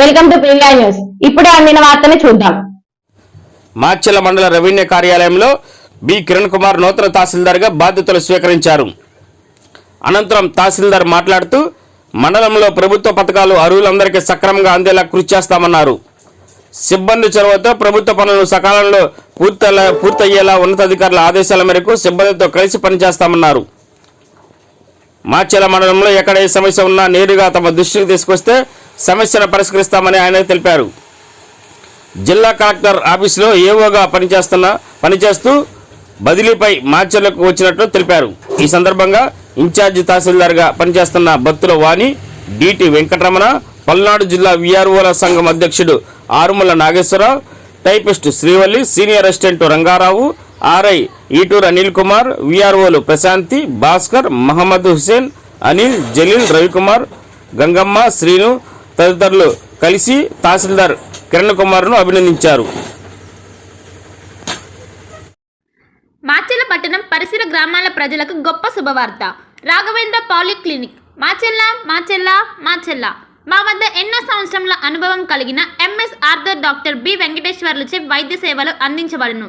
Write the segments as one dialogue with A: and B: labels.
A: Welcome to news ఇప్పుడే అందిన వార్తని చూద్దాం.
B: మాచెల మండల రెవెన్యూ కార్యాలయంలో బి కిరణ్ కుమార్ నూతన తహసీల్దార్గా బాధ్యతలు స్వీకరించారు. అనంతరం తహసీల్దార్ మాట్లాడుతూ మండలంలో ప్రభుత్వ పథకాలు అర్హులందరికీ సక్రమంగా అందేలా కృషి చేస్తామన్నారు. సిబ్బంది చొరవతో ప్రభుత్వ పనులు సకాలంలో పూర్తయ్యేలా ఉన్నతాధికారుల ఆదేశాల మేరకు సిబ్బందితో కలిసి పనిచేస్తామన్నారు. మాచెల మండలంలో ఎక్కడ ఏ సమస్య ఉన్నా నేరుగా తమ దృష్టికి తీసుకొస్తే సమస్యను పరిష్కరిస్తామని ఆయన తెలిపారు. జిల్లా కలెక్టర్ ఆఫీసులో ఏవోగా పనిచేస్తున్న పనిచేస్తూ బదిలీపై మార్చర్లకు వచ్చినట్లు తెలిపారు. ఈ సందర్భంగా ఇన్ఛార్జి తహసీల్దార్గా పనిచేస్తున్న బత్తుల వాణి డిటి వెంకటరమణ పల్నాడు జిల్లా విఆర్ఓల సంఘం అధ్యక్షుడు Arumala Nageswararao typist Srivalli senior assistant Rangarao RI Eturu Anil Kumar విఆర్ఓలు Prashanti Bhaskar Mohammed Hussain Anil Jaleel Ravikumar Gangamma Srinu తదితరులు కలిసి తహసీల్దార్ కిరణ్ కుమార్ను అభినందించారు.
C: మాచెల్ల పట్టణం పరిసర గ్రామాల ప్రజలకు గొప్ప శుభవార్త. రాఘవేంద్ర పాలిక్లినిక్. మాచెల్ల మాచెల్ల మాచెల్ల మా వద్ద ఎన్నో సంవత్సరముల అనుభవం కలిగిన ఎంఎస్ ఆర్థర్ డాక్టర్ బి వెంకటేశ్వర్లచే వైద్య సేవలు అందించబడును.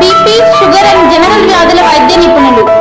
A: బీపీ షుగర్ అండ్ జనరల్ వ్యాధుల వైద్య నిపుణులు బీపీ షుగర్ నరముల